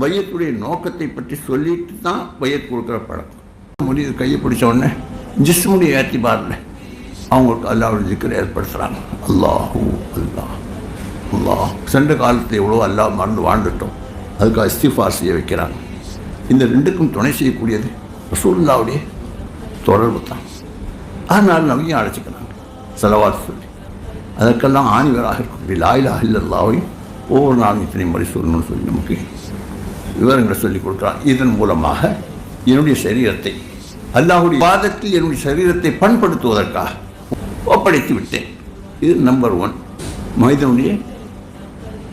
பையத்துடைய நோக்கத்தை பற்றி சொல்லிட்டு தான் பையத் கொடுக்குற பழக்கம். முடிவு கையை பிடிச்ச உடனே ஜிஸ்முடைய ஏற்றி பாருல அவங்களுக்கு அல்லாவுடைய ஜிக்கர் ஏற்படுத்துகிறாங்க அல்லாஹூ அல்லாஹ் அல்லாஹ். சென்ற காலத்தை எவ்வளோ அல்லாஹ் மறந்து வாழ்ந்துட்டோம். அதுக்கு அஸ்திஃபார் செய்ய வைக்கிறாங்க. இந்த ரெண்டுக்கும் துணை செய்யக்கூடியது ரசூல்லாவுடைய தொடர்பு தான். அதனால் நவியும் அழைச்சிக்கிறாங்க. செலவாத்து சொல்லி. அதற்கெல்லாம் ஆணிவராக இருக்கக்கூடிய லாயிலா இல்லல்லாவையும் ஒவ்வொரு நாளும் இத்தனை முறை சொல்லணும்னு சொல்லி நமக்கு விவரங்களை சொல்லிக் கொடுக்குறான். இதன் மூலமாக என்னுடைய சரீரத்தை அல்லாஹுடைய வாதத்தில் என்னுடைய சரீரத்தை பண்படுத்துவதற்காக ஒப்படைத்து விட்டேன். இது நம்பர் ஒன் மனிதனுடைய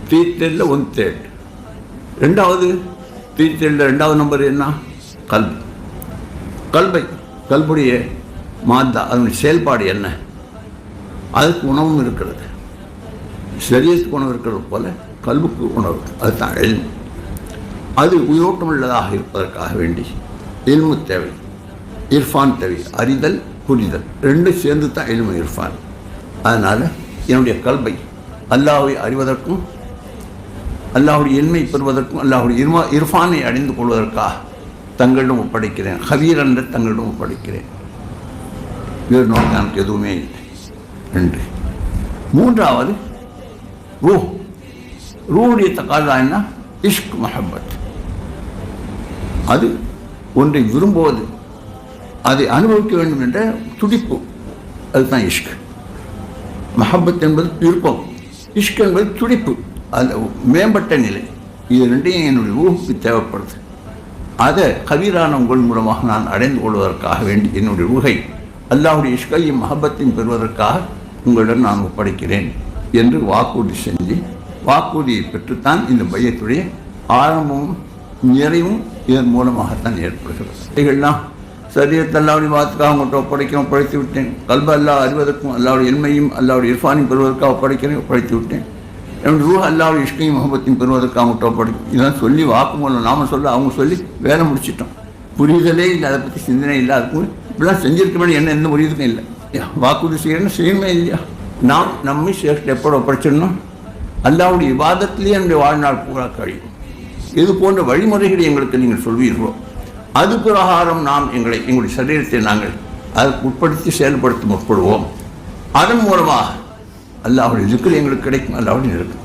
த்ரீ ஒன் தேர்ட் ரெண்டாவது த்ரீ ரெண்டாவது நம்பர் என்ன? கல்வி கல்வை கல்புடைய மாதா அதனுடைய செயல்பாடு என்ன? அதுக்கு உணவும் இருக்கிறது. சரீரத்துக்கு உணவு இருக்கிறது போல கல்வுக்கு உணவு. அதுதான் எல்மு. அது உயிரோட்டம் உள்ளதாக இருப்பதற்காக வேண்டி எல்மு தேவை. இர்ஃபான் தேவை. அறிதல் புரிதல். ரெண்டும் சேர்ந்து தான் எல்மு இர்ஃபான். அதனால் என்னுடைய கல்வை அல்லாவை அறிவதற்கும் அல்லாஹுடைய எண்மை பெறுவதற்கும் அல்லாஹுடைய இர்மா இர்ஃபானை அடைந்து கொள்வதற்காக தங்களிடம் ஒப்படைக்கிறேன். ஹவீர் என்று தங்களிடம் ஒப்படைக்கிறேன். வேறு நோக்கி எனக்கு எதுவுமே இல்லை. ரெண்டு மூன்றாவது ரூ. ரூடைய தக்காதா என்ன? இஷ்க் மஹபத் அது ஒன்றை விரும்புவது அதை அனுபவிக்க வேண்டும் என்ற துடிப்பு. அதுதான் இஷ்க். மஹபத் என்பது விருப்பம். இஷ்க் என்பது துடிப்பு. அது மேம்பட்ட நிலை. இது ரெண்டையும் என்னுடைய ஊகுக்கு தேவைப்படுது. அதை கவிரான உங்கள் மூலமாக நான் அடைந்து கொள்வதற்காக வேண்டி என்னுடைய உகை அல்லாஹுடைய இஷ்கையும் மஹபத்தையும் பெறுவதற்காக உங்களிடம் நான் ஒப்படைக்கிறேன் என்று வாக்குறுதி செஞ்சு வாக்குறுதியை பெற்றுத்தான் இந்த மையத்துடைய ஆரம்பமும் நிறைவும் இதன் மூலமாகத்தான் ஏற்படுகிறது. இவைகள்லாம் சரீரத்தை அல்லாவுடைய வாத்துக்காக உங்கள்கிட்ட ஒப்படைக்க ஒப்படைத்து விட்டேன். கல்ப அல்லா அறிவதற்கும் அல்லாவுடைய எண்மையும் அல்லாவுடைய இர்ஃபானையும் பெறுவதற்காக ஒப்படைக்கிறேன் ஒப்படைத்து விட்டேன். என்னுடைய ரூஹ் அல்லாவுடைய இஷ்கையும் முகபத்தையும் பெறுவதற்காக அவங்கள்ட்ட ஒப்படைக்கும் இதெல்லாம் சொல்லி வாக்கு மூலம் நாம சொல்ல அவங்க சொல்லி வேலை முடிச்சிட்டோம். புரிதலே இல்லை அதை பற்றி சிந்தனை இல்லை அதுக்கு இப்படிலாம் செஞ்சிருக்க வேண்டிய என்ன எந்த புரியுதுக்கும் இல்லை. வாக்குறுதி செய்யணும் செய்யணுமே இல்லையா? நாம் நம்மை சேஷ்ட எப்போ ஒப்படைச்சிடணும்? அல்லாவுடைய விவாதத்திலேயே என்னுடைய வாழ்நாள் பூரா கழியும். இது போன்ற வழிமுறைகளை எங்களுக்கு நீங்கள் சொல்வீர்களோ? அது பிரகாரம் நாம் எங்களை எங்களுடைய சரீரத்தை நாங்கள் அதற்கு உட்படுத்தி செயல்படுத்த முற்படுவோம். அதன் மூலமாக அல்லாவுடைய இதுக்கள் எங்களுக்கு கிடைக்கும் அல்லாவுடைய இருக்கும்